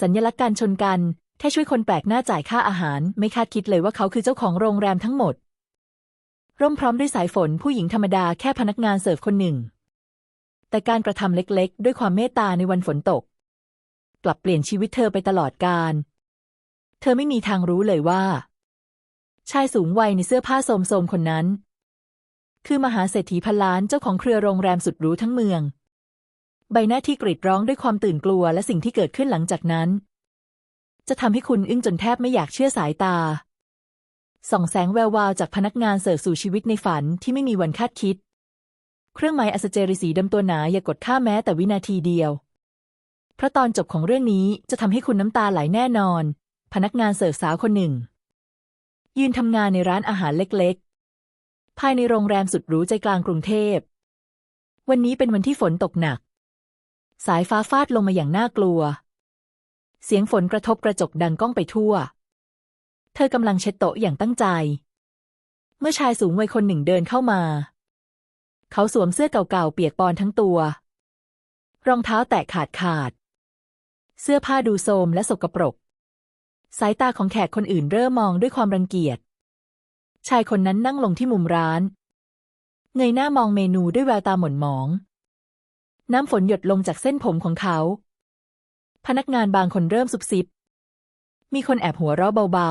สัญลักษณ์การชนกันแค่ช่วยคนแปลกหน้าจ่ายค่าอาหาร ไม่คาดคิดเลยว่าเขาคือเจ้าของโรงแรมทั้งหมด ร่มพร้อมด้วยสายฝนผู้หญิงธรรมดาแค่พนักงานเสิร์ฟคนหนึ่ง แต่การกระทำเล็กๆ ด้วยความเมตตาในวันฝนตก กลับเปลี่ยนชีวิตเธอไปตลอดกาลเธอไม่มีทางรู้เลยว่า ชายสูงวัยในเสื้อผ้าโสมๆคนนั้น คือมหาเศรษฐีพันล้านเจ้าของเครือโรงแรมสุดหรูทั้งเมือง ใบหน้าที่กรีดร้องด้วยความตื่นกลัวและสิ่งที่เกิดขึ้นหลังจากนั้น จะทำให้คุณอึ้งจนแทบไม่อยากเชื่อสายตา ส่องแสงแวววาวจากพนักงานเสิร์ฟสู่ชีวิตในฝันที่ไม่มีวันคาดคิด เครื่องหมายอัศเจรีสีดำตัวหนาอย่ากดข้าแม้แต่วินาทีเดียว เพราะตอนจบของเรื่องนี้จะทำให้คุณน้ำตาไหลแน่นอน พนักงานเสิร์ฟสาวคนหนึ่ง ยืนทำงานในร้านอาหารเล็กๆ ภายในโรงแรมสุดหรูใจกลางกรุงเทพ วันนี้เป็นวันที่ฝนตกหนัก สายฟ้าฟาดลงมาอย่างน่ากลัว เสียงฝนกระทบกระจกดังก้องไปทั่ว เธอกำลังเช็ดโต๊ะอย่างตั้งใจ เมื่อชายสูงวัยคนหนึ่งเดินเข้ามา เขาสวมเสื้อเก่าๆเปียกปอนทั้งตัว รองเท้าแตะขาดขาด เสื้อผ้าดูโทรมและสกปรก สายตาของแขกคนอื่นเริ่มมองด้วยความรังเกียจ ชายคนนั้นนั่งลงที่มุมร้าน เงยหน้ามองเมนูด้วยแววตาหม่นหมอง น้ำฝนหยดลงจากเส้นผมของเขา พนักงานบางคนเริ่มซุบซิบ มีคนแอบหัวเราะเบา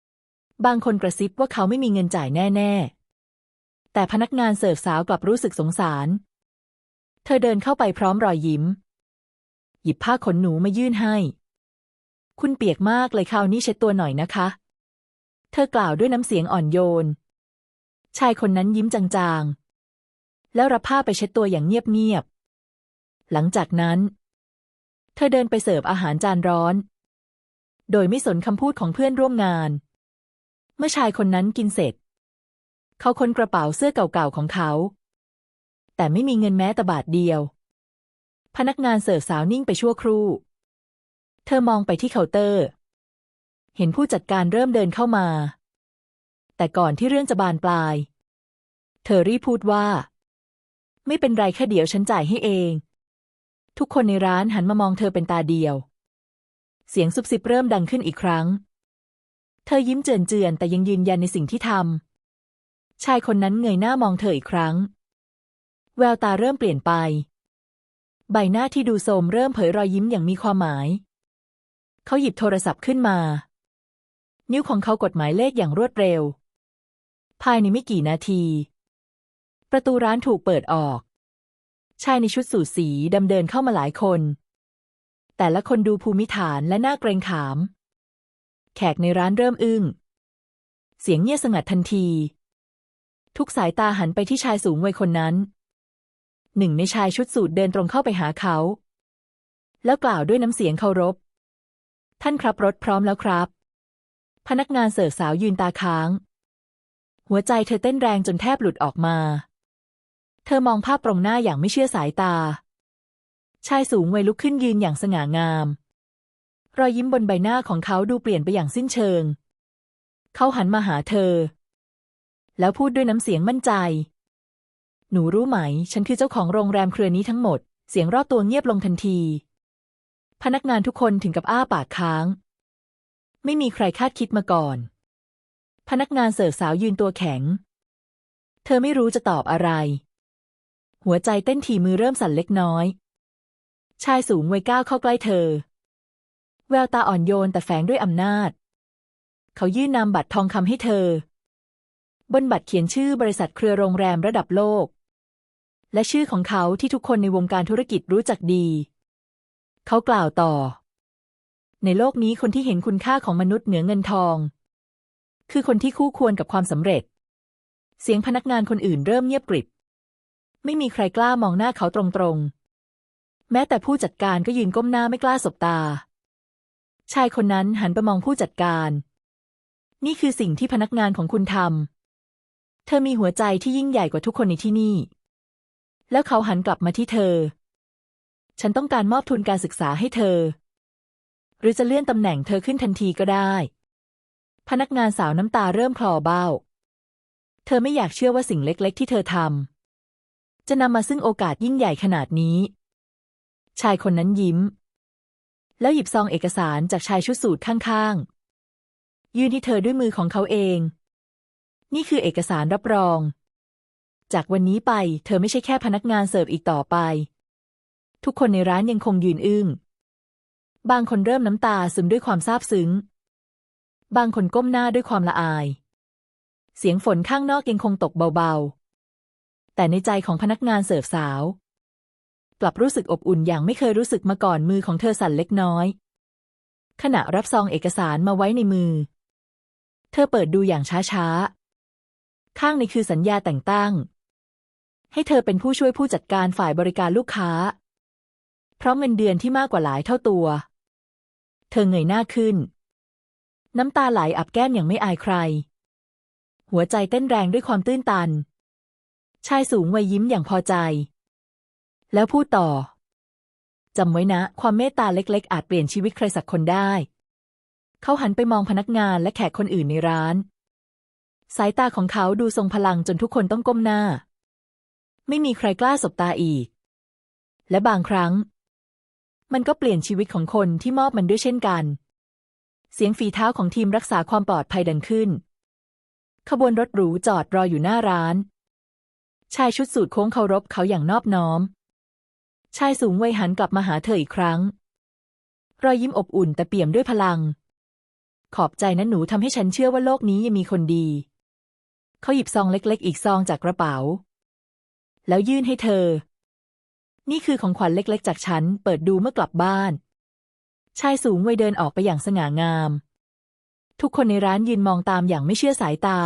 ๆ บางคนกระซิบว่าเขาไม่มีเงินจ่ายแน่ๆ แต่พนักงานเสิร์ฟสาวกลับรู้สึกสงสาร เธอเดินเข้าไปพร้อมรอยยิ้ม หยิบผ้าขนหนูมายื่นให้ คุณเปียกมากเลยคราวนี้เช็ดตัวหน่อยนะคะ เธอกล่าวด้วยน้ำเสียงอ่อนโยน ชายคนนั้นยิ้มจางๆ แล้วรับผ้าไปเช็ดตัวอย่างเงียบๆ หลังจากนั้น เธอเดินไปเสิร์ฟอาหารจานร้อน โดยไม่สนคำพูดของเพื่อนร่วมงาน เมื่อชายคนนั้นกินเสร็จ เขาค้นกระเป๋าเสื้อเก่าๆของเขา แต่ไม่มีเงินแม้แต่บาทเดียว พนักงานเสิร์ฟสาวนิ่งไปชั่วครู่ เธอมองไปที่เคาน์เตอร์ เห็นผู้จัดการเริ่มเดินเข้ามา แต่ก่อนที่เรื่องจะบานปลาย เธอรีพูดว่า ไม่เป็นไรแค่เดี๋ยวฉันจ่ายให้เอง ทุกคนในร้านหันมามองเธอเป็นตาเดียว เสียงซุบซิบเริ่มดังขึ้นอีกครั้ง เธอยิ้มเจือนเจือนแต่ยังยืนยันในสิ่งที่ทำ ชายคนนั้นเงยหน้ามองเธออีกครั้ง แววตาเริ่มเปลี่ยนไป ใบหน้าที่ดูโทมเริ่มเผยรอยยิ้มอย่างมีความหมาย เขาหยิบโทรศัพท์ขึ้นมา นิ้วของเขากดหมายเลขอย่างรวดเร็ว ภายในไม่กี่นาที ประตูร้านถูกเปิดออก ชายในชุดสูทสีดำเดินเข้ามาหลายคน แต่ละคนดูภูมิฐานและหน่าเกรงขาม แขกในร้านเริ่มอึ้ง เสียงเงียบสงัดทันที ทุกสายตาหันไปที่ชายสูงวัยคนนั้น หนึ่งในชายชุดสูทเดินตรงเข้าไปหาเขา แล้วกล่าวด้วยน้ำเสียงเคารพ ท่านครับรถพร้อมแล้วครับ พนักงานเสิร์ฟสาวยืนตาค้าง หัวใจเธอเต้นแรงจนแทบหลุดออกมา ธอมองภาพตรงหน้าอย่างไม่เชื่อสายตา ชายสูงวัยลุกขึ้นยืนอย่างสง่างาม รอยยิ้มบนใบหน้าของเขาดูเปลี่ยนไปอย่างสิ้นเชิง เขาหันมาหาเธอ แล้วพูดด้วยน้ำเสียงมั่นใจ หนูรู้ไหม ฉันคือเจ้าของโรงแรมเครือนี้ทั้งหมด เสียงรอบตัวเงียบลงทันที พนักงานทุกคนถึงกับอ้าปากค้าง ไม่มีใครคาดคิดมาก่อน พนักงานเสิร์ฟสาวยืนตัวแข็ง เธอไม่รู้จะตอบอะไร หัวใจเต้นถี่มือเริ่มสั่นเล็กน้อย ชายสูงวัยก้าวเข้าใกล้เธอ แววตาอ่อนโยนแต่แฝงด้วยอำนาจ เขายื่นนามบัตรทองคำให้เธอ บนบัตรเขียนชื่อบริษัทเครือโรงแรมระดับโลก และชื่อของเขาที่ทุกคนในวงการธุรกิจรู้จักดี เขากล่าวต่อ ในโลกนี้คนที่เห็นคุณค่าของมนุษย์เหนือเงินทอง คือคนที่คู่ควรกับความสำเร็จ เสียงพนักงานคนอื่นเริ่มเงียบกริบ ไม่มีใครกล้ามองหน้าเขาตรงๆ แม้แต่ผู้จัดการก็ยืนก้มหน้าไม่กล้าสบตา ชายคนนั้นหันไปมองผู้จัดการ นี่คือสิ่งที่พนักงานของคุณทำ เธอมีหัวใจที่ยิ่งใหญ่กว่าทุกคนในที่นี่ แล้วเขาหันกลับมาที่เธอ ฉันต้องการมอบทุนการศึกษาให้เธอ หรือจะเลื่อนตำแหน่งเธอขึ้นทันทีก็ได้ พนักงานสาวน้ำตาเริ่มคลอเบ้า เธอไม่อยากเชื่อว่าสิ่งเล็ก ๆ ที่เธอทำ จะนำมาซึ่งโอกาสยิ่งใหญ่ขนาดนี้ ชายคนนั้นยิ้ม แล้วหยิบซองเอกสารจากชายชุดสูทข้างๆ ยื่นให้เธอด้วยมือของเขาเอง นี่คือเอกสารรับรอง จากวันนี้ไปเธอไม่ใช่แค่พนักงานเสิร์ฟอีกต่อไป ทุกคนในร้านยังคงยืนอึง้ง บางคนเริ่มน้ำตาซึมด้วยความซาบซึ้ง บางคนก้มหน้าด้วยความละอาย เสียงฝนข้างนอกยังคงตกเบาๆ แต่ในใจของพนักงานเสิร์ฟสาว กลับรู้สึกอบอุ่นอย่างไม่เคยรู้สึกมาก่อนมือของเธอสั่นเล็กน้อย ขณะรับซองเอกสารมาไว้ในมือ เธอเปิดดูอย่างช้าๆ ข้างในคือสัญญาแต่งตั้ง ให้เธอเป็นผู้ช่วยผู้จัดการฝ่ายบริการลูกค้า เพราะเงินเดือนที่มากกว่าหลายเท่าตัว เธอเงยหน้าขึ้น น้ำตาไหลอับแก้มอย่างไม่อายใคร หัวใจเต้นแรงด้วยความตื้นตัน ชายสูงวัยยิ้มอย่างพอใจ แล้วพูดต่อจำไว้นะ ความเมตตาเล็กๆ อาจเปลี่ยนชีวิตใครสักคนได้ เขาหันไปมองพนักงานและแขกคนอื่นในร้าน สายตาของเขาดูทรงพลังจนทุกคนต้องก้มหน้า ไม่มีใครกล้าสบตาอีก และบางครั้ง มันก็เปลี่ยนชีวิตของคนที่มอบมันด้วยเช่นกัน เสียงฝีเท้าของทีมรักษาความปลอดภัยดังขึ้น ขบวนรถหรูจอดรออยู่หน้าร้าน ชายชุดสูทโค้งเคารพเขาอย่างนอบน้อม ชายสูงวัยหันกลับมาหาเธออีกครั้ง รอยยิ้มอบอุ่นแต่เปี่ยมด้วยพลัง ขอบใจนะหนูทำให้ฉันเชื่อว่าโลกนี้ยังมีคนดี เขาหยิบซองเล็กๆ อีกซองจากกระเป๋า แล้วยื่นให้เธอ นี่คือของขวัญเล็กๆ จากฉัน เปิดดูเมื่อกลับบ้าน ชายสูงวัยเดินออกไปอย่างสง่างาม ทุกคนในร้านยืนมองตามอย่างไม่เชื่อสายตา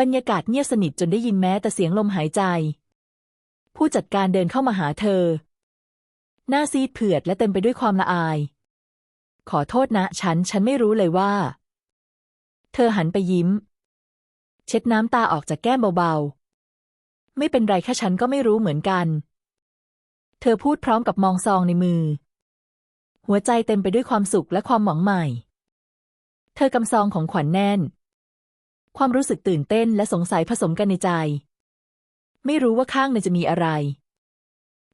บรรยากาศเงียบสนิทจนได้ยินแม้แต่เสียงลมหายใจ ผู้จัดการเดินเข้ามาหาเธอ หน้าซีดเผือดและเต็มไปด้วยความละอาย ขอโทษนะ ฉัน ฉันไม่รู้เลยว่า เธอหันไปยิ้ม เช็ดน้ำตาออกจากแก้มเบาๆ ไม่เป็นไรแค่ฉันก็ไม่รู้เหมือนกัน เธอพูดพร้อมกับมองซองในมือ หัวใจเต็มไปด้วยความสุขและความหวังใหม่ เธอกำซองของขวัญแน่น ความรู้สึกตื่นเต้นและสงสัยผสมกันในใจ ไม่รู้ว่าข้างในจะมีอะไร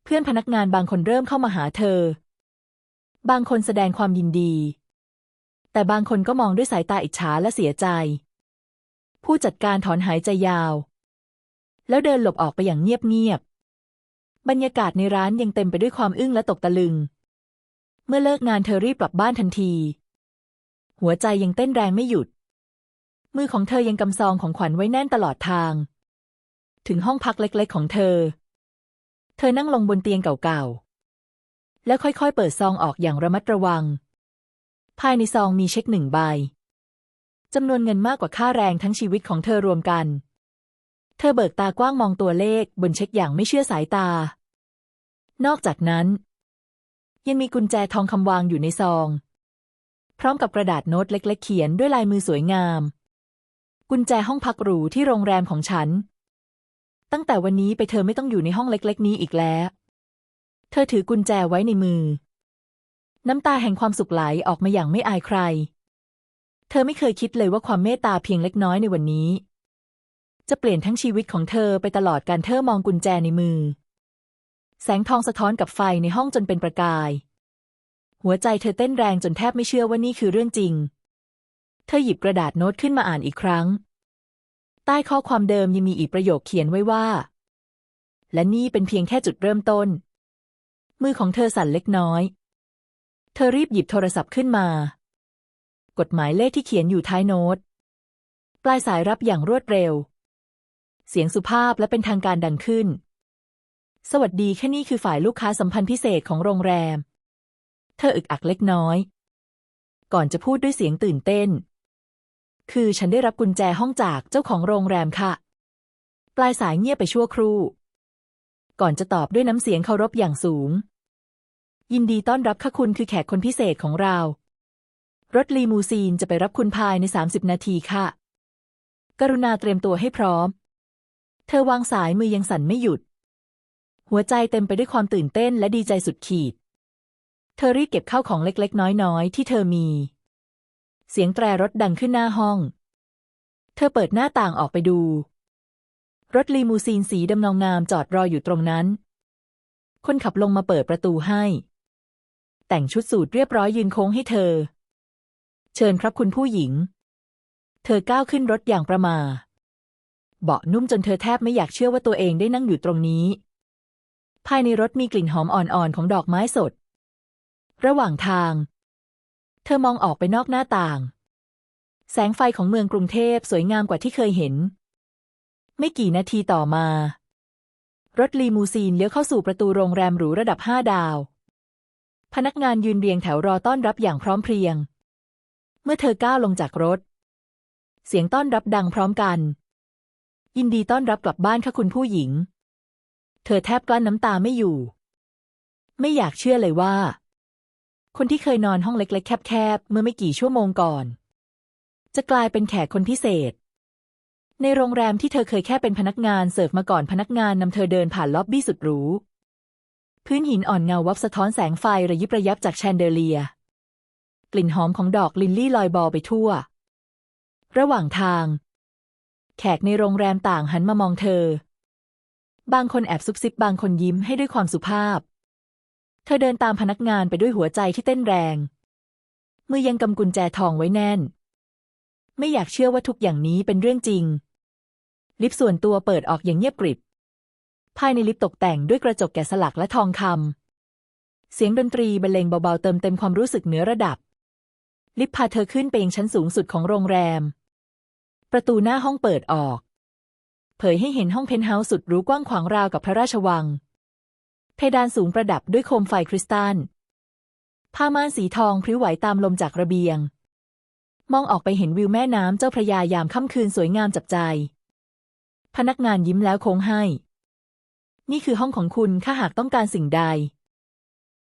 เพื่อนพนักงานบางคนเริ่มเข้ามาหาเธอ บางคนแสดงความยินดี แต่บางคนก็มองด้วยสายตาอิจฉาและเสียใจ ผู้จัดการถอนหายใจยาว แล้วเดินหลบออกไปอย่างเงียบๆ บรรยากาศในร้านยังเต็มไปด้วยความอึ้งและตกตะลึง เมื่อเลิกงานเธอรีบกลับบ้านทันที หัวใจยังเต้นแรงไม่หยุด มือของเธอยังกำซองของขวัญไว้แน่นตลอดทาง ถึงห้องพักเล็กๆของเธอ เธอนั่งลงบนเตียงเก่าๆ แล้วค่อยๆ เปิดซองออกอย่างระมัดระวัง ภายในซองมีเช็คหนึ่งใบจำนวนเงินมากกว่าค่าแรงทั้งชีวิตของเธอรวมกัน เธอเบิกตากว้างมองตัวเลขบนเช็คอย่างไม่เชื่อสายตา นอกจากนั้น ยังมีกุญแจทองคำวางอยู่ในซอง พร้อมกับกระดาษโน้ตเล็ก ๆ เขียนด้วยลายมือสวยงาม กุญแจห้องพักหรูที่โรงแรมของฉัน ตั้งแต่วันนี้ไปเธอไม่ต้องอยู่ในห้องเล็กๆ นี้อีกแล้ว เธอถือกุญแจไว้ในมือ น้ำตาแห่งความสุขไหลออกมาอย่างไม่อายใคร เธอไม่เคยคิดเลยว่าความเมตตาเพียงเล็กน้อยในวันนี้ จะเปลี่ยนทั้งชีวิตของเธอไปตลอดการเธอมองกุญแจในมือ แสงทองสะท้อนกับไฟในห้องจนเป็นประกาย หัวใจเธอเต้นแรงจนแทบไม่เชื่อว่านี่คือเรื่องจริง เธอหยิบกระดาษโน้ตขึ้นมาอ่านอีกครั้ง ใต้ข้อความเดิมยังมีอีกประโยคเขียนไว้ว่า และนี่เป็นเพียงแค่จุดเริ่มต้น มือของเธอสั่นเล็กน้อย เธอรีบหยิบโทรศัพท์ขึ้นมากฎหมายเลขที่เขียนอยู่ท้ายโน้ต ปลายสายรับอย่างรวดเร็ว เสียงสุภาพและเป็นทางการดังขึ้น สวัสดีแค่นี้คือฝ่ายลูกค้าสัมพันธ์พิเศษของโรงแรม เธออึกอักเล็กน้อย ก่อนจะพูดด้วยเสียงตื่นเต้น คือฉันได้รับกุญแจห้องจากเจ้าของโรงแรมค่ะ ปลายสายเงียบไปชั่วครู่ ก่อนจะตอบด้วยน้ำเสียงเคารพอย่างสูง ยินดีต้อนรับค่ะคุณคือแขกคนพิเศษของเรา รถลีมูซีนจะไปรับคุณภายใน 30 นาทีค่ะ กรุณาเตรียมตัวให้พร้อม เธอวางสายมือยังสั่นไม่หยุด หัวใจเต็มไปด้วยความตื่นเต้นและดีใจสุดขีด เธอรีบเก็บข้าวของเล็กๆ น้อยๆ ที่เธอมี เสียงแตรรถดังขึ้นหน้าห้อง เธอเปิดหน้าต่างออกไปดู รถลีมูซีนสีดำเงางามจอดรออยู่ตรงนั้น คนขับลงมาเปิดประตูให้ แต่งชุดสูทเรียบร้อยยืนโค้งให้เธอ เชิญครับคุณผู้หญิง เธอก้าวขึ้นรถอย่างประมาเบาะนุ่มจนเธอแทบไม่อยากเชื่อว่าตัวเองได้นั่งอยู่ตรงนี้ ภายในรถมีกลิ่นหอมอ่อนๆของดอกไม้สด ระหว่างทาง เธอมองออกไปนอกหน้าต่าง แสงไฟของเมืองกรุงเทพสวยงามกว่าที่เคยเห็น ไม่กี่นาทีต่อมา รถลีมูซีนเลี้ยวเข้าสู่ประตูโรงแรมหรูระดับห้าดาว พนักงานยืนเรียงแถวรอต้อนรับอย่างพร้อมเพรียง เมื่อเธอก้าวลงจากรถ เสียงต้อนรับดังพร้อมกัน ยินดีต้อนรับกลับบ้านค่ะคุณผู้หญิง เธอแทบกลั้นน้ำตาไม่อยู่ ไม่อยากเชื่อเลยว่า คนที่เคยนอนห้องเล็ก ๆ แคบๆเมื่อไม่กี่ชั่วโมงก่อน จะกลายเป็นแขกคนพิเศษ ในโรงแรมที่เธอเคยแค่เป็นพนักงานเสิร์ฟมาก่อนพนักงานนำเธอเดินผ่านล็อบบี้สุดหรูพื้นหินอ่อนเงาวับสะท้อนแสงไฟระยิบระยับจากแชนเดเลีย กลิ่นหอมของดอกลิลลี่ลอยบอไปทั่ว ระหว่างทาง แขกในโรงแรมต่างหันมามองเธอ บางคนแอบซุบซิบบางคนยิ้มให้ด้วยความสุภาพ เธอเดินตามพนักงานไปด้วยหัวใจที่เต้นแรง มือยังกำกุญแจทองไว้แน่น ไม่อยากเชื่อว่าทุกอย่างนี้เป็นเรื่องจริง ลิฟต์ส่วนตัวเปิดออกอย่างเงียบกริบ ภายในลิฟต์ตกแต่งด้วยกระจกแกะสลักและทองคำ เสียงดนตรีบรรเลงเบาๆเติมเต็มความรู้สึกเหนือระดับ ลิฟต์พาเธอขึ้นไปยังชั้นสูงสุดของโรงแรม ประตูหน้าห้องเปิดออก เผยให้เห็นห้องเพนท์เฮาส์สุดหรูกว้างขวางราวกับพระราชวัง ดานสูงประดับด้วยโคมไฟคริสตัลผ้าม่านสีทองพริ้วไหวตามลมจากระเบียง มองออกไปเห็นวิวแม่น้ำเจ้าพระยายามค่ำคืนสวยงามจับใจ พนักงานยิ้มแล้วโค้งให้ นี่คือห้องของคุณถ้าหากต้องการสิ่งใด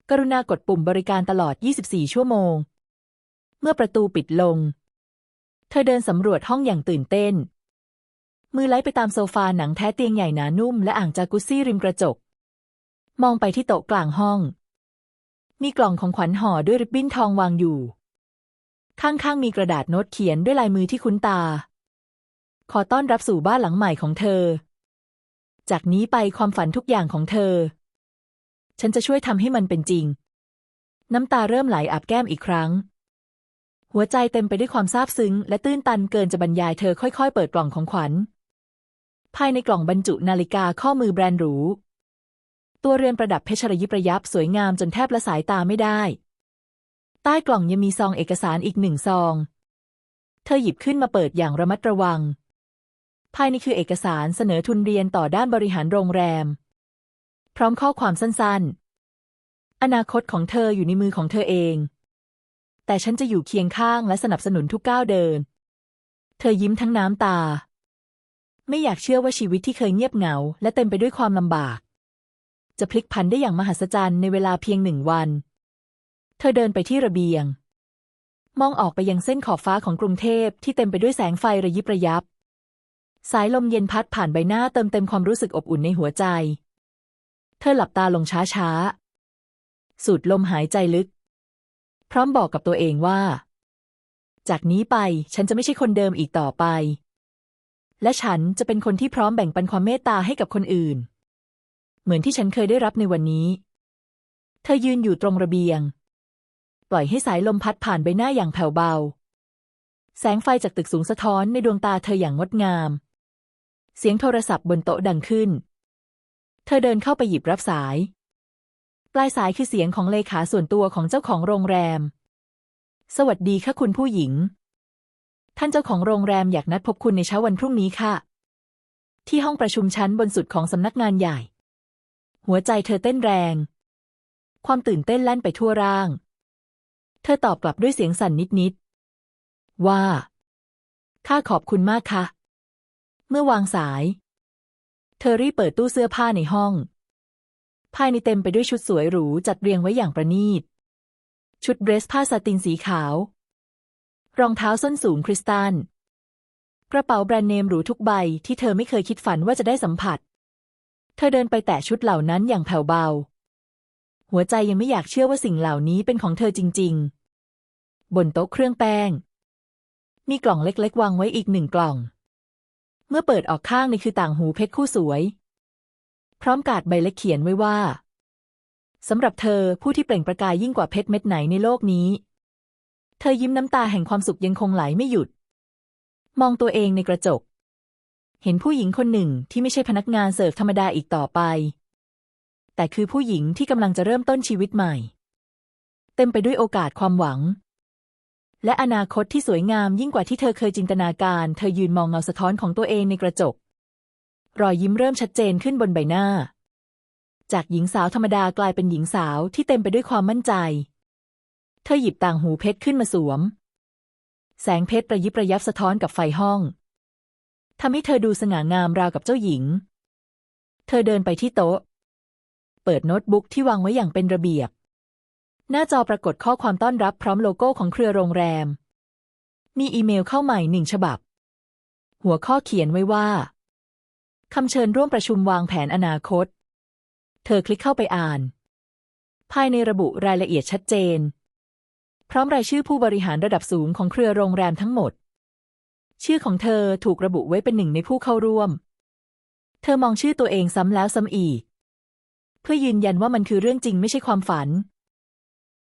กรุณากดปุ่มบริการตลอด 24 ชั่วโมง เมื่อประตูปิดลง เธอเดินสำรวจห้องอย่างตื่นเต้น มือไล้ไปตามโซฟาหนังแท้เตียงใหญ่หนานุ่มและอ่างจากุซซี่ริมกระจก มองไปที่โต๊ะกลางห้อง มีกล่องของขวัญห่อด้วยริบบิ้นทองวางอยู่ ข้างๆมีกระดาษโน้ตเขียนด้วยลายมือที่คุ้นตา ขอต้อนรับสู่บ้านหลังใหม่ของเธอ จากนี้ไปความฝันทุกอย่างของเธอ ฉันจะช่วยทำให้มันเป็นจริง น้ำตาเริ่มไหลอาบแก้มอีกครั้ง หัวใจเต็มไปด้วยความซาบซึ้ง และตื้นตันเกินจะบรรยายเธอค่อยๆ เปิดกล่องของขวัญ ภายในกล่องบรรจุนาฬิกาข้อมือแบรนด์หรู ตัวเรือนประดับเพชรยิบระยับสวยงามจนแทบละสายตาไม่ได้ ใต้กล่องยังมีซองเอกสารอีกหนึ่งซอง เธอหยิบขึ้นมาเปิดอย่างระมัดระวัง ภายในคือเอกสารเสนอทุนเรียนต่อด้านบริหารโรงแรม พร้อมข้อความสั้นๆ อนาคตของเธออยู่ในมือของเธอเอง แต่ฉันจะอยู่เคียงข้างและสนับสนุนทุกก้าวเดิน เธอยิ้มทั้งน้ำตา ไม่อยากเชื่อว่าชีวิตที่เคยเงียบเหงา และเต็มไปด้วยความลำบาก จะพลิกผันได้อย่างมหัศจรรย์ในเวลาเพียงหนึ่งวัน เธอเดินไปที่ระเบียง มองออกไปยังเส้นขอบฟ้าของกรุงเทพที่เต็มไปด้วยแสงไฟระยิบระยับ สายลมเย็นพัดผ่านใบหน้าเติมเต็มความรู้สึกอบอุ่นในหัวใจ เธอหลับตาลงช้าๆ สูดลมหายใจลึก พร้อมบอกกับตัวเองว่า จากนี้ไปฉันจะไม่ใช่คนเดิมอีกต่อไปและฉันจะเป็นคนที่พร้อมแบ่งปันความเมตตาให้กับคนอื่น เหมือนที่ฉันเคยได้รับในวันนี้ เธอยืนอยู่ตรงระเบียง ปล่อยให้สายลมพัดผ่านใบหน้าอย่างแผ่วเบา แสงไฟจากตึกสูงสะท้อนในดวงตาเธออย่างงดงาม เสียงโทรศัพท์บนโต๊ะดังขึ้น เธอเดินเข้าไปหยิบรับสาย ปลายสายคือเสียงของเลขาส่วนตัวของเจ้าของโรงแรม สวัสดีค่ะคุณผู้หญิง ท่านเจ้าของโรงแรมอยากนัดพบคุณในเช้าวันพรุ่งนี้ค่ะ ที่ห้องประชุมชั้นบนสุดของสำนักงานใหญ่ หัวใจเธอเต้นแรง ความตื่นเต้นแล่นไปทั่วร่าง เธอตอบกลับด้วยเสียงสั่นนิดๆ ว่า ข้าขอบคุณมากค่ะ เมื่อวางสาย เธอรีบเปิดตู้เสื้อผ้าในห้อง ภายในเต็มไปด้วยชุดสวยหรูจัดเรียงไว้อย่างประณีต ชุดเดรสผ้าซาตินสีขาว รองเท้าส้นสูงคริสตัลกระเป๋าแบรนด์เนมหรูทุกใบที่เธอไม่เคยคิดฝันว่าจะได้สัมผัส ธอเดินไปแตะชุดเหล่านั้นอย่างแผ่วเบา หัวใจยังไม่อยากเชื่อว่าสิ่งเหล่านี้เป็นของเธอจริง ๆ บนโต๊ะเครื่องแป้ง มีกล่องเล็กๆ วางไว้อีกหนึ่งกล่อง เมื่อเปิดออกข้างในคือต่างหูเพชรคู่สวย พร้อมกาดใบเล็กเขียนไว้ว่าสำหรับเธอผู้ที่เปล่งประกายยิ่งกว่าเพชรเม็ดไหนในโลกนี้ เธอยิ้มน้ำตาแห่งความสุขยังคงไหลไม่หยุด มองตัวเองในกระจก เห็นผู้หญิงคนหนึ่งที่ไม่ใช่พนักงานเสิร์ฟธรรมดาอีกต่อไป แต่คือผู้หญิงที่กำลังจะเริ่มต้นชีวิตใหม่ เต็มไปด้วยโอกาสความหวัง และอนาคตที่สวยงามยิ่งกว่าที่เธอเคยจินตนาการ เธอยืนมองเงาสะท้อนของตัวเองในกระจก รอยยิ้มเริ่มชัดเจนขึ้นบนใบหน้า จากหญิงสาวธรรมดากลายเป็นหญิงสาวที่เต็มไปด้วยความมั่นใจ เธอหยิบต่างหูเพชรขึ้นมาสวม แสงเพชรประยิบระยับสะท้อนกับไฟห้อง ทำให้เธอดูสง่างามราวกับเจ้าหญิง เธอเดินไปที่โต๊ะ เปิดโน้ตบุ๊กที่วางไว้อย่างเป็นระเบียบ หน้าจอปรากฏข้อความต้อนรับพร้อมโลโก้ของเครือโรงแรม มีอีเมลเข้าใหม่หนึ่งฉบับ หัวข้อเขียนไว้ว่าคำเชิญร่วมประชุมวางแผนอนาคต เธอคลิกเข้าไปอ่าน ภายในระบุรายละเอียดชัดเจน พร้อมรายชื่อผู้บริหารระดับสูงของเครือโรงแรมทั้งหมด ชื่อของเธอถูกระบุไว้เป็นหนึ่งในผู้เข้าร่วม เธอมองชื่อตัวเองซ้ำแล้วซ้ำอีก เพื่อยืนยันว่ามันคือเรื่องจริงไม่ใช่ความฝัน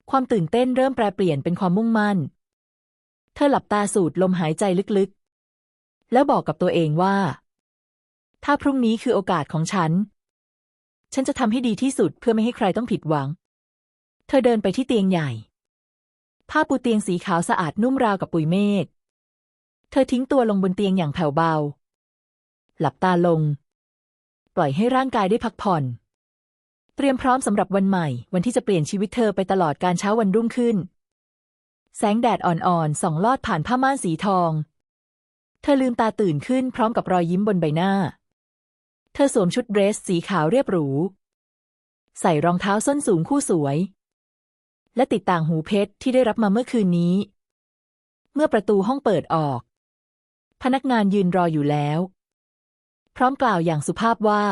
ความตื่นเต้นเริ่มแปรเปลี่ยนเป็นความมุ่งมั่น เธอหลับตาสูดลมหายใจลึกๆ แล้วบอกกับตัวเองว่า ถ้าพรุ่งนี้คือโอกาสของฉัน ฉันจะทำให้ดีที่สุดเพื่อไม่ให้ใครต้องผิดหวัง เธอเดินไปที่เตียงใหญ่ ผ้าปูเตียงสีขาวสะอาดนุ่มราวกับปุยเมฆ เธอทิ้งตัวลงบนเตียงอย่างแผ่วเบา หลับตาลง ปล่อยให้ร่างกายได้พักผ่อน เตรียมพร้อมสำหรับวันใหม่ วันที่จะเปลี่ยนชีวิตเธอไปตลอดการเช้าวันรุ่งขึ้น แสงแดดอ่อนๆส่องลอดผ่านผ้าม่านสีทอง เธอลืมตาตื่นขึ้นพร้อมกับรอยยิ้มบนใบหน้า เธอสวมชุดเดรสสีขาวเรียบหรู ใส่รองเท้าส้นสูงคู่สวย และติดต่างหูเพชรที่ได้รับมาเมื่อคืนนี้ เมื่อประตูห้องเปิดออก พนักงานยืนรออยู่แล้ว พร้อมกล่าวอย่างสุภาพว่า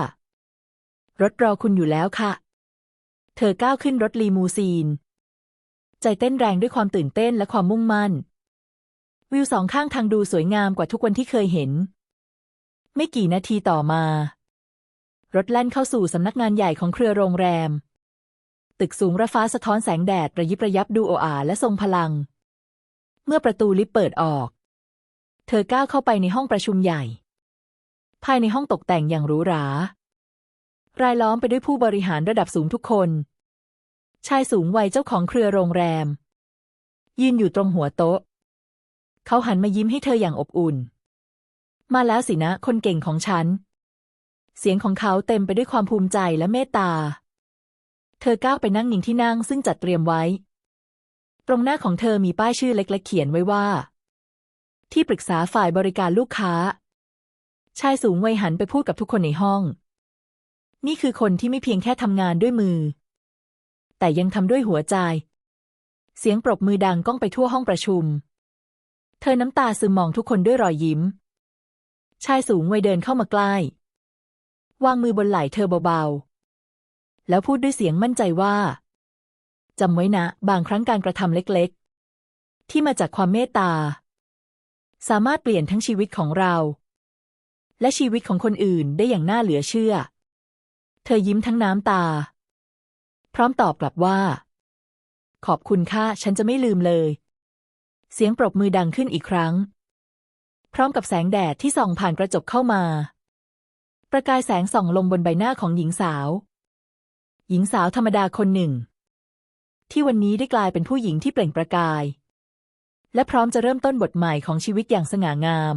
รถรอคุณอยู่แล้วค่ะ เธอก้าวขึ้นรถลีมูซีน ใจเต้นแรงด้วยความตื่นเต้นและความมุ่งมั่น วิวสองข้างทางดูสวยงามกว่าทุกวันที่เคยเห็น ไม่กี่นาทีต่อมา รถแล่นเข้าสู่สำนักงานใหญ่ของเครือโรงแรม ตึกสูงระฟ้าสะท้อนแสงแดดระยิบระยับดูโออาและทรงพลัง เมื่อประตูลิฟต์เปิดออก เธอก้าวเข้าไปในห้องประชุมใหญ่ ภายในห้องตกแต่งอย่างหรูหรารายล้อมไปด้วยผู้บริหารระดับสูงทุกคน ชายสูงวัยเจ้าของเครือโรงแรม ยืนอยู่ตรงหัวโต๊ะ เขาหันมายิ้มให้เธออย่างอบอุ่น มาแล้วสินะคนเก่งของฉัน เสียงของเขาเต็มไปด้วยความภูมิใจและเมตตา เธอก้าวไปนั่งหญิงที่นั่งซึ่งจัดเตรียมไว้ ตรงหน้าของเธอมีป้ายชื่อเล็กๆเขียนไว้ว่า ที่ปรึกษาฝ่ายบริการลูกค้า ชายสูงวัยหันไปพูดกับทุกคนในห้อง นี่คือคนที่ไม่เพียงแค่ทำงานด้วยมือ แต่ยังทำด้วยหัวใจ เสียงปรบมือดังก้องไปทั่วห้องประชุม เธอน้ำตาซึมมองทุกคนด้วยรอยยิ้ม ชายสูงวัยเดินเข้ามาใกล้ วางมือบนไหล่เธอเบาๆ แล้วพูดด้วยเสียงมั่นใจว่าจำไว้นะ บางครั้งการกระทำเล็กๆ ที่มาจากความเมตตา สามารถเปลี่ยนทั้งชีวิตของเรา และชีวิตของคนอื่นได้อย่างน่าเหลือเชื่อ เธอยิ้มทั้งน้ำตา พร้อมตอบกลับว่า ขอบคุณค่ะฉันจะไม่ลืมเลย เสียงปรบมือดังขึ้นอีกครั้ง พร้อมกับแสงแดดที่ส่องผ่านกระจกเข้ามา ประกายแสงส่องลงบนใบหน้าของหญิงสาว หญิงสาวธรรมดาคนหนึ่ง ที่วันนี้ได้กลายเป็นผู้หญิงที่เปล่งประกาย และพร้อมจะเริ่มต้นบทใหม่ของชีวิตอย่างสง่างาม